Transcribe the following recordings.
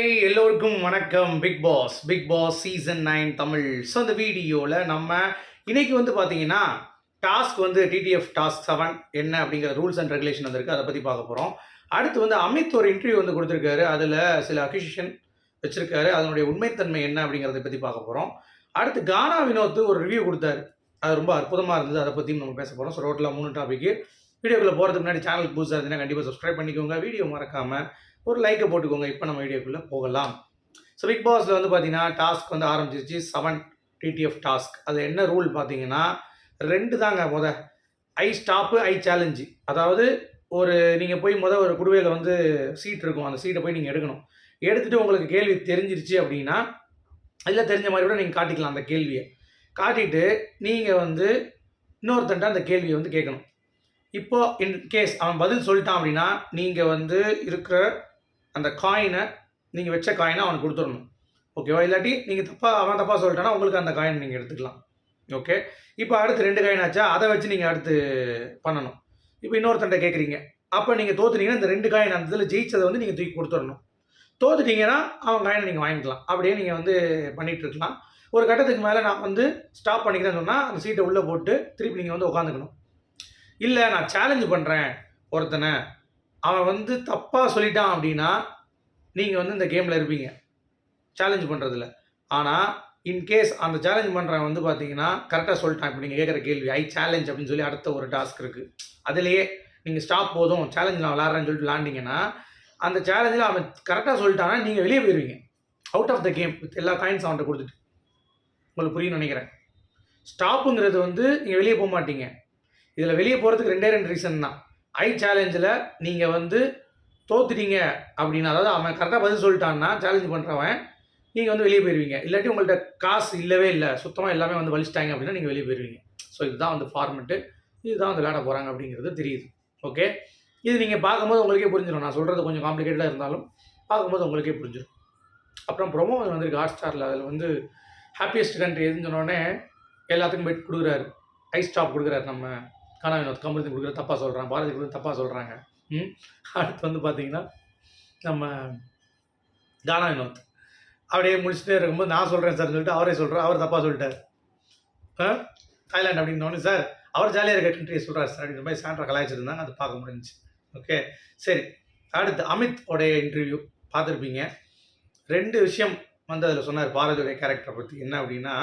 எல்லோருக்கும் வணக்கம். Bigg Boss Bigg Boss season nine Tamil. So அந்த வீடியோவில் நம்ம இன்னைக்கு வந்து பார்த்தீங்கன்னா டாஸ்க் வந்து டிடிஎஃப் டாஸ்க் செவன் என்ன அப்படிங்கிற ரூல்ஸ் அண்ட் ரெகுலேஷன் வந்திருக்கு. அதை பற்றி பார்க்க போகிறோம் அடுத்து வந்து அமித் ஒரு இன்டர்வியூ வந்து கொடுத்துருக்காரு. அதில் சில அக்யூசிஷன் வச்சிருக்காரு. அதனுடைய உண்மைத்தன்மை என்ன அப்படிங்கிறத பற்றி பார்க்க போகிறோம் அடுத்து கானா வினோத் ஒரு ரிவ்யூ கொடுத்தாரு. அது ரொம்ப அற்புதமாக இருந்தது. அதை பற்றியும் நம்ம பேச போகிறோம் ஸோ ரோட்டில் மூணு டாப்பிக்கு வீடியோக்குள்ளே போகிறதுக்கு முன்னாடி சேனலுக்கு புதுசாக இருந்தீங்கன்னா கண்டிப்பாக சப்ஸ்கிரைப் பண்ணிக்கோங்க. வீடியோ மறக்காமல் ஒரு லைக்கை போட்டுக்கோங்க. இப்போ நம்ம வீடியோக்குள்ளே போகலாம். ஸோ பிக் பாஸில் வந்து பார்த்தீங்கன்னா டாஸ்க் வந்து ஆரம்பிச்சிருச்சு. செவன் டிடிஎஃப் டாஸ்க் அது என்ன ரூல் பார்த்தீங்கன்னா ரெண்டு தாங்க முத. ஐ ஸ்டாப்பு ஐ சேலஞ்சு அதாவது ஒரு நீங்கள் போய் முத ஒரு குடுவையில் வந்து சீட் இருக்கும். அந்த சீட்டை போய் நீங்கள் எடுக்கணும். எடுத்துகிட்டு உங்களுக்கு கேள்வி தெரிஞ்சிருச்சு அப்படின்னா அதில் தெரிஞ்ச மாதிரி கூட நீங்கள் காட்டிக்கலாம் அந்த கேள்வியை. காட்டிட்டு நீங்கள் வந்து இன்னொருத்தன்ட்ட அந்த கேள்வியை வந்து கேட்கணும். இப்போ இன் கேஸ் அவன் பதில் சொல்லிட்டான் அப்படின்னா நீங்கள் வந்து இருக்கிற அந்த காயினை நீங்கள் வச்ச காயினை அவனுக்கு கொடுத்துடணும். ஓகேவா இல்லாட்டி நீங்கள் தப்பாக அவன் தப்பாக சொல்லிட்டானா உங்களுக்கு அந்த காயின் நீங்கள் எடுத்துக்கலாம். ஓகே இப்போ அடுத்து ரெண்டு காயின் ஆச்சா? அதை வச்சு நீங்கள் அடுத்து பண்ணணும். இப்போ இன்னொருத்தன்ட்ட கேட்குறீங்க அப்போ நீங்கள் தோத்துனீங்கன்னா இந்த ரெண்டு காயின் அந்த இதில் ஜெயிச்சதை வந்து நீங்கள் தூக்கி கொடுத்துடணும். தோத்துட்டீங்கன்னா அவன் காயினை நீங்கள் வாங்கிக்கலாம். அப்படியே நீங்கள் வந்து பண்ணிகிட்ருக்கலாம் இருக்கலாம். ஒரு கட்டத்துக்கு மேலே நான் வந்து ஸ்டாப் பண்ணிக்கிறேன்னு சொன்னால் அந்த சீட்டை உள்ளே போட்டு திருப்பி நீங்கள் வந்து உட்காந்துக்கணும் இல்லை நான் சேலஞ்சு பண்ணுறேன் ஒருத்தனை. அவன் வந்து தப்பாக சொல்லிட்டான் அப்படின்னா நீங்கள் வந்து இந்த கேமில் இருப்பீங்க. சேலஞ்ச் பண்ணுறதுல ஆனால் இன்கேஸ் அந்த சேலஞ்ச் பண்ணுறவன் வந்து பார்த்தீங்கன்னா கரெக்டாக சொல்லிட்டான். இப்போ நீங்கள் கேட்குற கேள்வி ஐ சேலஞ்ச் அப்படின்னு சொல்லி அடுத்த ஒரு டாஸ்க் இருக்குது அதுலேயே நீங்கள் ஸ்டாப் போதும் சேலஞ்ச் நான் விளாட்றேன்னு சொல்லிட்டு விளாண்டிங்கன்னா அந்த சேலஞ்சில் அவன் கரெக்டாக சொல்லிட்டானா நீங்கள் வெளியே போயிடுவீங்க out of the game with எல்லா காயின்ஸ் அவன்கிட்ட கொடுத்துட்டு. உங்களுக்கு புரியும்னு நினைக்கிறேன். ஸ்டாப்புங்கிறது வந்து நீங்கள் வெளியே போக மாட்டீங்க. இதில் வெளியே போகிறதுக்கு ரெண்டே ரெண்டு ரீசன் தான். ஐ சேலஞ்சில் நீங்கள் வந்து தோத்துட்டீங்க அப்படின்னு அதாவது அவன் கரெக்டாக பதில் சொல்லிட்டான்னா சேலஞ்ச் பண்ணுறவன் நீங்கள் வந்து வெளியே போயிடுவீங்க இல்லாட்டி உங்கள்கிட்ட காசு இல்லவே இல்லை சுத்தமாக எல்லாமே வந்து வலிச்சிட்டாங்க அப்படின்னா நீங்கள் வெளியே போயிடுவீங்க ஸோ இதுதான் வந்து ஃபார்மெட்டு இதுதான் வந்து விளையாட போகிறாங்க அப்படிங்கிறது தெரியுது. ஓகே இது நீங்கள் பார்க்கும்போது உங்களுக்கே புரிஞ்சிடும் நான் சொல்கிறது கொஞ்சம் காம்ப்ளிகேட்டடாக இருந்தாலும் பார்க்கும்போது உங்களுக்கே புரிஞ்சிடும் அப்புறம் ப்ரொமோ வந்திருக்கு. ஹாட் ஸ்டாரில் அதில் வந்து ஹாப்பியஸ்ட் கண்ட்ரி எதுன்னு சொன்னோடனே எல்லாத்துக்கும் பெட் கொடுக்குறாரு. ஐஸ் ஸ்டாப் கொடுக்குறாரு நம்ம கானா வினோத் கமருதி கொடுக்குற தப்பாக சொல்கிறாங்க பாரதி கொடுக்குற தப்பாக சொல்கிறாங்க அடுத்து வந்து பார்த்தீங்கன்னா நம்ம தானா வினோத் அப்படியே முடிச்சுட்டே இருக்கும்போது நான் சொல்கிறேன் சார் சொல்லிட்டு அவரே சொல்கிறார் அவர் தப்பாக சொல்லிட்டார். ஆ? அப்படின்னு அப்படின்னோடனே சார் அவர் ஜாலியாக இருக்க கண்ட்ரியை சொல்கிறார் சார் அப்படின்ற மாதிரி சாண்ட்ரா கலாய்ச்சிருந்தாங்க அது பார்க்க முடிஞ்சுச்சு. ஓகே சரி. அடுத்து அமித் உடைய இன்டர்வியூ பார்த்துருப்பீங்க. ரெண்டு விஷயம் வந்து அதில் சொன்னார் பார்வதியுடைய கேரக்டரை பற்றி என்ன அப்படின்னா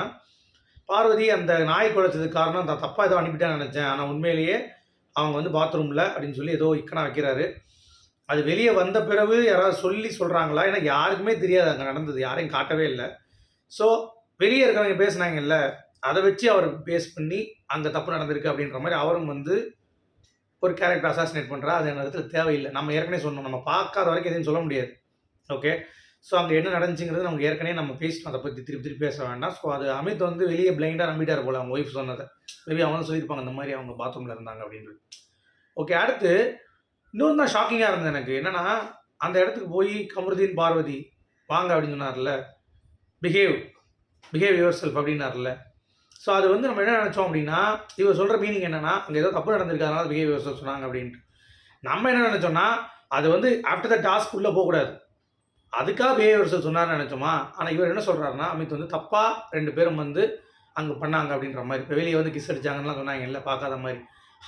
பார்வதி அந்த நாய் குழச்சதுக்கு காரணம் தான் தப்பாக ஏதோ அனுப்பிட்டேன்னு நினச்சேன். ஆனால் உண்மையிலேயே அவங்க வந்து பாத்ரூமில் அப்படின்னு சொல்லி ஏதோ இக்கனா வைக்கிறாரு. அது வெளியே வந்த பிறகு யாராவது சொல்லி சொல்கிறாங்களா ஏன்னா யாருக்குமே தெரியாது அங்கே நடந்தது. யாரையும் காட்டவே இல்லை. ஸோ வெளியே இருக்கிறவங்க பேசுனாங்கல்ல அதை வச்சு அவர் பேஸ் பண்ணி அங்கே தப்பு நடந்திருக்கு அப்படின்ற மாதிரி அவரும் வந்து ஒரு கேரக்டர் அசாசினேட் பண்ணுறா அது இடத்துல தேவையில்லை. நம்ம ஏற்கனவே சொன்னோம். நம்ம பார்க்காத வரைக்கும் எதையும் சொல்ல முடியாது. ஓகே ஸோ அங்கே என்ன நடந்துச்சுங்கிறது நமக்கு ஏற்கனவே நம்ம பேசிட்டோம். அதை பற்றி திருப்பி திருப்பி பேச வேண்டாம். ஸோ அது அமித் வந்து வெளியே பிளைண்டாக நம்பிட்டார் போல் அவங்க ஒய்ஃப் சொன்னதை. மேபி அவங்க சொல்லியிருப்பாங்க இந்த மாதிரி அவங்க பாத்ரூமில் இருந்தாங்க அப்படின்னு ஓகே அடுத்து இன்னொன்று தான் ஷாக்கிங்காக இருந்தது எனக்கு. என்னன்னா அந்த இடத்துக்கு போய் கமருதீன் பார்வதி வாங்க அப்படின்னு சொன்னார்ல. பிஹேவ் பிஹேவ் யுவர் செல்ஃப் அப்படின்னார்ல. ஸோ அது வந்து நம்ம என்ன நினச்சோம் அப்படின்னா இவர் சொல்கிற மீனிங் என்னன்னா அங்கே ஏதோ தப்பு நடந்திருக்கு அதனால பிஹேவ் யுவர் செல்ஃப் சொன்னாங்க அப்படின்ட்டு. நம்ம என்ன நினச்சோம்னா அது வந்து ஆஃப்டர் த டாஸ்க் உள்ளே போகக்கூடாது. அதுக்காக பிஹேவியர் சொன்னார்னு நினச்சோமா? ஆனால் இவர் என்ன சொல்கிறாருன்னா அமித் வந்து தப்பாக ரெண்டு பேரும் வந்து அங்கே பண்ணாங்க அப்படின்ற மாதிரி இப்போ வெளியே வந்து கிஸ் அடிச்சாங்கலாம் சொன்னாங்க இல்லை பார்க்காத மாதிரி.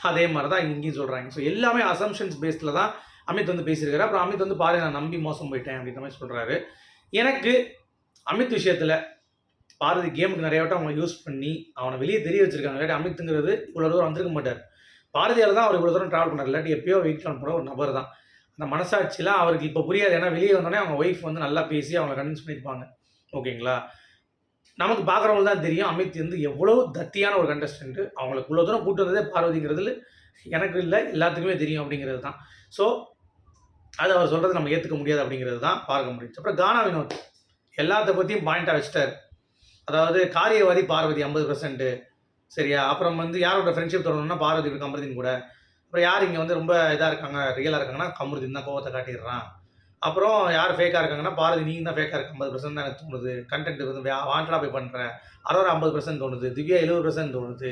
அதே மாதிரி தான் இங்கேயும் சொல்கிறாங்க ஸோ எல்லாமே அசம்ஷன்ஸ் பேஸில் தான் அமித் வந்து பேசியிருக்காரு. அப்புறம் அமித் வந்து பாரு நான் நம்பி மோசம் போயிட்டேன் அப்படின்ற மாதிரி சொல்கிறாரு எனக்கு அமித் விஷயத்தில் பாரதி கேமுக்கு நிறைய வட்டம் அவங்க யூஸ் பண்ணி அவனை வெளியே தெரிய வச்சிருக்காங்க. இல்லாட்டி அமித்துங்கிறது இவ்வளோ தூரம் வந்திருக்க மாட்டார். பாரதியால் தான் அவர் இவ்வளோ தூரம் ட்ராவல் பண்ணார். இல்லாட்டி எப்பயோ வெயிட் பண்ண போகிற ஒரு நபர் தான் அந்த மனசாட்சிலாம் அவருக்கு இப்போ புரியாது. ஏன்னா வெளியே வந்தோடனே அவங்க ஒய்ஃப் வந்து நல்லா பேசி அவங்க கன்வின்ஸ் பண்ணியிருப்பாங்க. ஓகேங்களா? நமக்கு பார்க்குறவங்க தான் தெரியும். அமித் வந்து எவ்வளோ தத்தியான ஒரு கண்டஸ்டன்ட்டு அவங்களுக்கு இவ்வளோ தூரம் கூட்டு வந்ததே பார்வதிங்கிறதுல எனக்கு இல்லை. எல்லாத்துக்குமே தெரியும் அப்படிங்கிறது தான். ஸோ அது அவர் சொல்கிறது நம்ம ஏற்றுக்க முடியாது அப்படிங்கிறது தான் பார்க்க முடியும் அப்புறம் கானா வினோத். எல்லாத்த பற்றியும் பாயிண்ட்டாக வச்சுட்டார். அதாவது காரியவாதி பார்வதி ஐம்பது பர்சன்ட்டு சரியா? அப்புறம் வந்து யாரோட ஃப்ரெண்ட்ஷிப் தொடரணும்னா பார்வதி கமருதீன் கூட. அப்புறம் யார் இங்கே வந்து ரொம்ப இதாக இருக்காங்க ரியலாக இருக்காங்கன்னா கமருதீன் தான் கோவத்தை காட்டிடுறான். அப்புறம் யார் ஃபேக்காக இருக்காங்கன்னா பாரதி நீங்கள் தான் ஃபேக்காக இருக்கு ஐம்பது பர்சன்ட் தான் எனக்கு தோணுது. கண்டென்ட் வந்து வாண்டடாக போய் பண்ணுறேன் அரோரா ஐம்பது பர்சன்ட் தோணுது. திவ்யா எழுபது பர்சன்ட் தோணுது.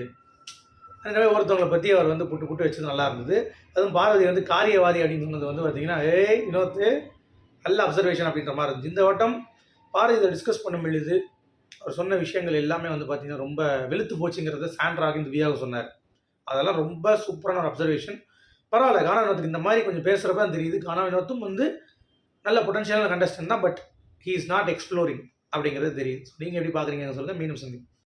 அதனால ஒருத்தவங்களை பற்றி அவர் வந்து புட்டு புட்டு வச்சது நல்லா இருந்தது. அதுவும் பாரதி வந்து காரியவாதி அப்படின்னு சொன்னது வந்து பார்த்தீங்கன்னா ஏய் இன்னொருத்து நல்ல அப்சர்வேஷன் அப்படின்ற மாதிரி இருந்துச்சு இந்த வட்டம் பாரதி இதை டிஸ்கஸ் பண்ண முடியுது. அவர் சொன்ன விஷயங்கள் எல்லாமே வந்து பார்த்தீங்கன்னா ரொம்ப வெளுத்து போச்சுங்கிறத சாண்ட்ராக இந்த வியாக சொன்னார். அதெல்லாம் ரொம்ப சூப்பரான ஒரு அப்சர்வேஷன் பரவாயில்ல கானா இந்த மாதிரி கொஞ்சம் பேசுகிறப்ப தான் தெரியுது. கானா வினோத்தும் வந்து நல்ல பொட்டன்ஷியலான கண்டஸ்டன் தான் but he is not exploring அப்படிங்கிறது தெரியுது. நீங்கள் எப்படி பார்க்குறீங்கன்னு சொல்லுங்கள் மீண்டும் சந்தி